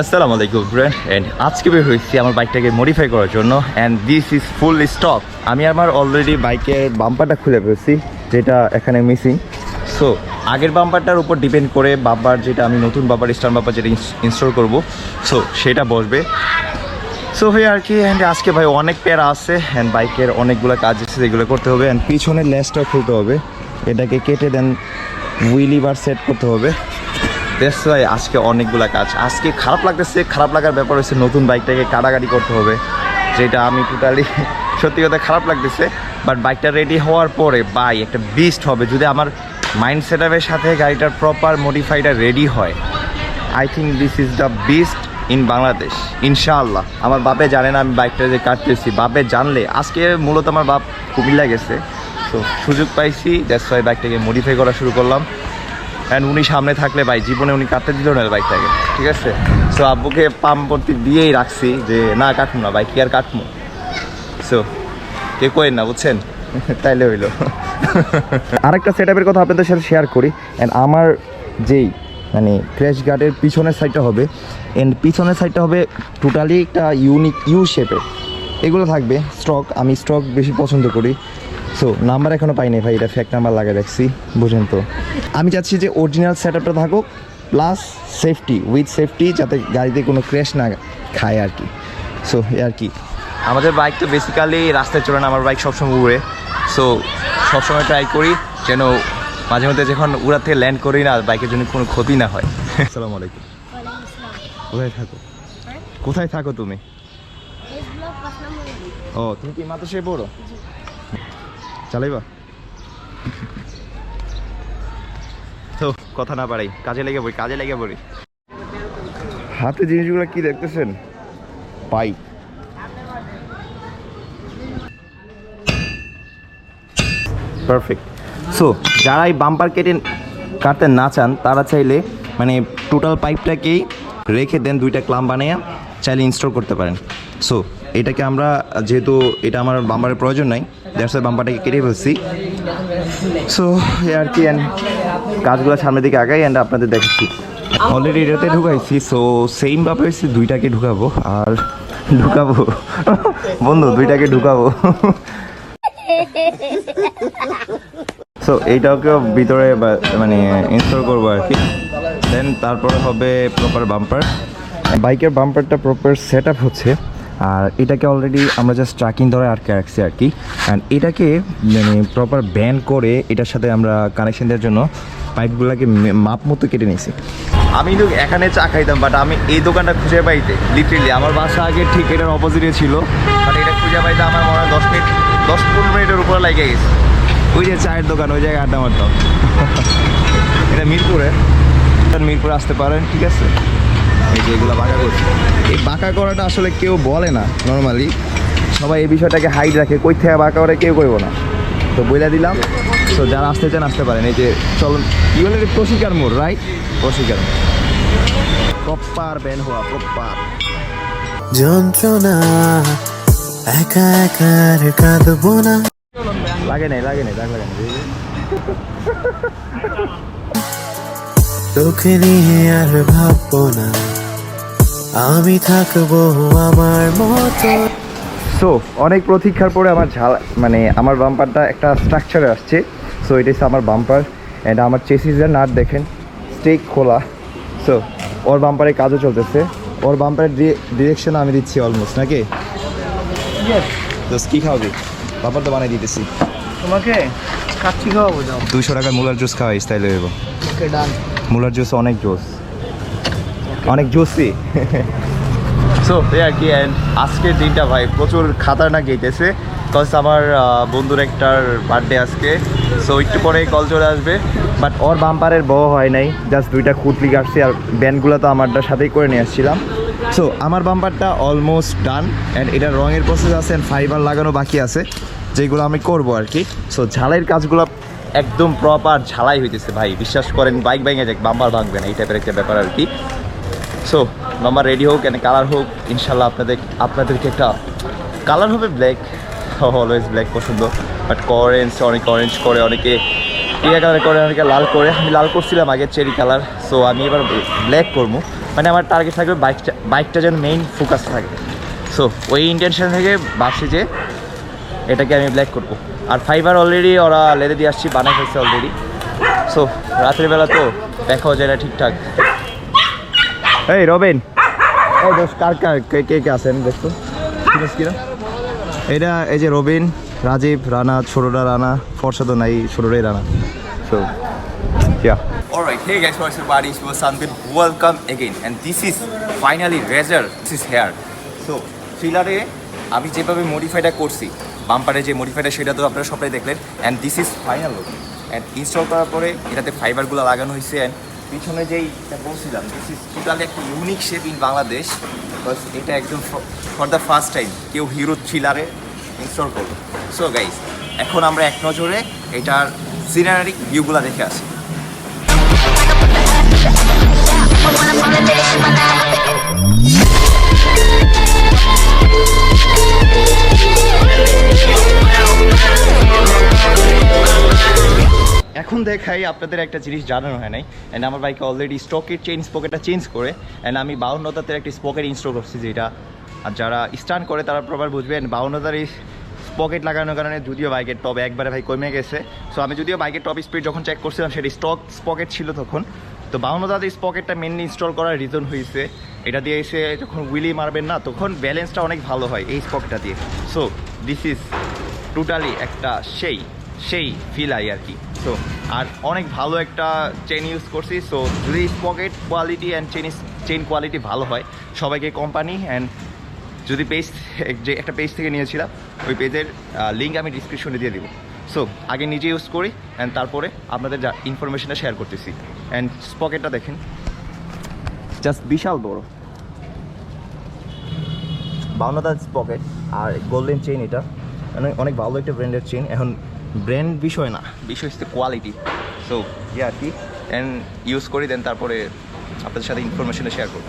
আসসালামু আলাইকুম friend and আজকে বের হয়েছি আমার বাইকটাকে মডিফাই করার জন্য and this is full stock আমি আমার অলরেডি বাইকের বাম্পারটা খুলে ফেলছি, যেটা এখানে মিসিং সো আগের বাম্পারটার উপর ডিপেন্ড করে বাম্পার যেটা আমি নতুন বাম্পার স্টার বাম্পার যেটা ইনস্টল করব সো সেটা বসবে। সো ভাই আর কি অ্যান্ড আজকে ভাই অনেক প্যারা আছে অ্যান্ড বাইকের অনেকগুলো কাজ আছে, যেগুলো করতে হবে অ্যান্ড পিছনের লেসটা খুলতে হবে। এটাকে কেটে দেন হুইলি বার সেট করতে হবে। দ্যাটস ওয়াই আজকে অনেকগুলো কাজ। আজকে খারাপ লাগতেছে, খারাপ লাগার ব্যাপার হচ্ছে নতুন বাইকটাকে কাটাকাটি করতে হবে, যেটা আমি টোটালি সত্যি কথা খারাপ লাগতেছে। বাট বাইকটা রেডি হওয়ার পরে বাই একটা বিস্ট হবে। যদি আমার মাইন্ড সেট সাথে গাড়িটার প্রপার মডিফাইটা রেডি হয় I think this is the best in Bangladesh ইনশাআল্লাহ আমার বাপে জানে না আমি বাইকটা যে কাটতেছি। বাপে জানলে, আজকে মূলত আমার বাপ কুমিল্লা গেছে। তো সুযোগ পাইছি দ্যাটস ওয়াই বাইকটাকে মডিফাই করা শুরু করলাম। অ্যান্ড উনি সামনে থাকলে ভাই, জীবনে উনি কাটতে দিল না বাইকটাকে ঠিক আছে? সো আব্বুকে পাম্পতি দিয়েই রাখছি যে, না কাটবো না বাইক কি আর কাটবো সো কে কইেন না, বুঝছেন? তাইলে হইল। আরেকটা সেট কথা আপনাদের সাথে শেয়ার করি। অ্যান্ড আমার যেই মানে ক্র্যাশ গার্ডের পিছনের সাইডটা হবে এন্ড পিছনের সাইডটা হবে টোটালি একটা ইউনিক ইউ শেপের এগুলো থাকবে স্টক আমি স্টক বেশি পছন্দ করি। সো নাম্বার এখনও পাইনি ভাই এটা ফ্যাক্ট নাম্বার লাগিয়ে রাখছি বুঝেন তো। আমি চাচ্ছি যে অরিজিনাল সেট আপটা থাকুক প্লাস সেফটি উইথ সেফটি যাতে গাড়িতে কোনো ক্র্যাশ না খায় আর কি। সো আর কি। আমাদের বাইক তো বেসিক্যালি রাস্তায় চলে না আমার বাইক সবসময় উড়ে। সো সবসময় ট্রাই করি যেন মাঝে মধ্যে যখন উড়া থেকে ল্যান্ড করি না বাইকের জন্য কোনো ক্ষতি না হয়। আসসালামু আলাইকুম। কোথায় থাকো? কোথায় থাকো তুমি? ও তুমি কি মাত্র সে পড়ো চালাইবা? তো কথা না পারাই কাজে লেগে পড়ি কাজে লেগে পড়ি। হাতে জিনিসগুলো কি দেখতেছেন? পাইপ পারফেক্ট সো যারা এই বাম্পার কেটে কাটতে না চান তারা চাইলে মানে টোটাল পাইপটাকেই রেখে দেন দুইটা ক্লাম বানিয়ে চাইলে ইনস্টল করতে পারেন। সো এটাকে আমরা যেহেতু এটা আমার বাম্পারের প্রয়োজন নাই দ্যাটস বাম্পারটাকে কেটে ফেলছি। সো আর কি অ্যান্ড কাজগুলো সামনের দিকে আগাই অ্যান্ড আপনাদের দেখাচ্ছি। অলরেডি এটাতে ঢুকাইছি সো সেম ব্যাপার দুইটাকে ঢুকাবো আর ঢুকাবো। বন্ধু, দুইটাকে ঢুকাবো। সো এইটাকেও ভিতরে মানে ইনস্টল করব আর কি। দেন তারপরে হবে প্রপার বাম্পার বাইকের বাম্পারটা প্রপার সেট আপ হচ্ছে। আর এটাকে অলরেডি আমরা জাস্ট ট্রাকিং ধরে আটকে রাখছি আর কি। অ্যান্ড এটাকে মানে প্রপার ব্যান করে এটার সাথে আমরা কানেকশন দেওয়ার জন্য পাইপগুলোকে মাপ মতো কেটে নিয়েছি। আমি কিন্তু এখানে চা খাইতাম বাট আমি এই দোকানটা খুঁজে পাইতে লিটারেলি আমার বাসা আগে ঠিক এটার অপোজিটে ছিল। বাট এটা খুঁজে পাইতে আমার মনে হয় দশ মিনিট দশ পনেরো মিনিটের উপরে লেগে গেছে। ওই যে চায়ের দোকান ওই জায়গায় আড্ডা মারতাম। এটা মিরপুরে। মিরপুরে আসতে পারেন ঠিক আছে? এই যে এগুলো বাঁকা করছে। এই বাঁকা করাটা আসলে কেউ বলে না নর্মালি সবাই এই বিষয়টাকে হাইড রাখে কই থেকে বাঁকা করে কেউ করব না। তো বইলা দিলাম। তো যারা আসতে চান আসতে পারেন। এই যে চলুন কি বলে এটা মোড় রাইট প্রশিকার প্রপার ব্যান হওয়া প্রপার। যন্ত্রণা একা একা কাঁদবো না। লাগে নাই লাগে নাই লাগে নাই তোকে নিয়ে আর ভাববো না। আমি থাকব আমার মতো। সো অনেক প্রতীক্ষার পরে আমার ঝাল মানে আমার বাম্পারটা একটা স্ট্রাকচারে আসছে। সো এটা হচ্ছে আমার বাম্পার অ্যান্ড আমার চেসিসের নাট দেখেন স্টেক খোলা। সো ওর বাম্পারে কাজও চলতেছে। ওর বাম্পারের ডিরেকশন আমি দিচ্ছি অলমোস্ট নাকি? কী খাওয়াবি? বাম্পার তো বানিয়ে দিতেছি। তোমাকে কাচ্চি খাওয়াবো যাও। দুইশো টাকার মুলার জুস খাওয়াই স্টাইলে দেবো ওকে মুলার জুস অনেক জোস অনেক জোসি। সো আর কি অ্যান্ড আজকের দিনটা ভাই প্রচুর খাতারনাক গেইতেছে কজ আমার বন্ধুর একটার বার্থডে আজকে। সো একটু পরে কল চলে আসবে। বাট ওর বাম্পারের বউ হয় নাই জাস্ট দুইটা খুঁটলি কাটছি আর ব্যান্ডগুলো তো আমারটার সাথেই করে নিয়ে আসছিলাম। সো আমার বাম্পারটা অলমোস্ট ডান অ্যান্ড এটা রঙের প্রসেস আছে অ্যান্ড ফাইবার লাগানো বাকি আছে যেগুলো আমি করব আর কি। সো ঝালাইয়ের কাজগুলো একদম প্রপার ঝালাই হইতেছে ভাই বিশ্বাস করেন বাইক ভেঙে যাক বাম্পার ভাঙবে না এই টাইপের একটা ব্যাপার আর কি। সো বাম্পার রেডি হোক এনে কালার হোক, ইনশাল্লাহ আপনাদের, আপনাদেরকে একটা কালার হবে ব্ল্যাক অলওয়েজ ব্ল্যাক পছন্দ। বাট অরেঞ্জ অনেকে অরেঞ্জ করে, অনেকে টিয়া কালার করে, অনেকে লাল করে। আমি লাল করছিলাম আগে চেরি কালার সো আমি এবার ব্ল্যাক করব। মানে আমার টার্গেট থাকবে বাইকটা বাইকটা যেন মেইন ফোকাস থাকে। সো ওই ইন্টেনশন থেকে ভাবছি যে এটাকে আমি ব্ল্যাক করব। আর ফাইবার অলরেডি ওরা লেদে দিয়ে আসছি, বানাই ফেলছে অলরেডি সো রাত্রিবেলা তো দেখাও যায় না ঠিকঠাক। এই রবিন এই দোষ কার কার কে কে কে আছেন দেখতো ঠিক আছে কিনা এটা এই যে রবিন রাজীব রানা ছোটরা রানা ফর্সা তো নাই ছোটরাই Rana so Yeah. Alright, hey guys, what's your body? It's Sanbit. Welcome again. And this is finally Razor. This is here. So, থ্রিলারে আমি যেভাবে মডিফাইটা করছি বাম্পারে যে মডিফাইটা সেটা তো আপনারা সবাই দেখলেন and this is final look and install করার পরে এটাতে ফাইবারগুলো লাগানো হয়েছে অ্যান্ড পিছনে যেই বলছিলাম দিস ইজ টোটালি একটা unique shape in Bangladesh because এটা একদম ফর দ্য ফার্স্ট টাইম কেউ হিরো থ্রিলারে ইনস্টল করল। সো গাইজ এখন আমরা এক নজরে এটার সিনারিক ভিউগুলো দেখে আসি। এখন দেখাই আপনাদের একটা জিনিস জানানো হয় নাই। অ্যান্ড আমার বাইকে অলরেডি স্টকের চেইন স্পকেটটা চেঞ্জ করে অ্যান্ড আমি বাউন্নতাতে একটা স্পকেট ইনস্টল করছি যেটা। আর যারা স্টার্ন করে তারা প্রপার বুঝবেন, বাউন্নতার এই স্পকেট লাগানোর কারণে যদিও বাইকের টপ একবারে ভাই কমে গেছে। সো আমি যদিও বাইকের টপ স্পিড যখন চেক করছিলাম, সেটা স্টক স্পকেট ছিল তখন। তো বাউন্নতাতে স্পকেটটা মেনলি ইনস্টল করার রিজন হয়েছে এটা দিয়ে এসে যখন উইলি মারবেন না, তখন ব্যালেন্সটা অনেক ভালো হয় এই স্পকটা দিয়ে। সো দিস ইজ টোটালি একটা সেই। সেই ফিল আই আর কি। সো আর অনেক ভালো একটা চেন ইউজ করছি। সো যদি pocket quality and chain chain quality ভালো হয়, সবাইকে কোম্পানি অ্যান্ড যদি পেজ যে একটা পেজ থেকে নিয়েছিলাম, ওই পেজের লিঙ্ক আমি ডিসক্রিপশনে দিয়ে দিব। সো আগে নিজে ইউজ করি অ্যান্ড তারপরে আপনাদের যা ইনফরমেশনটা শেয়ার করতেছি। অ্যান্ড পকেটটা দেখেন। জাস্ট বিশাল বড়। বাউন্নদার পকেট আর গোল্ডেন চেইন এটা। মানে অনেক ভালো একটা ব্র্যান্ডের চেইন এখন ব্র্যান্ড বিষয় না। বিষয় হচ্ছে কোয়ালিটি সো ইয়ে আর কি অ্যান্ড ইউজ করে দেন তারপরে আপনাদের সাথে ইনফরমেশনে শেয়ার করব।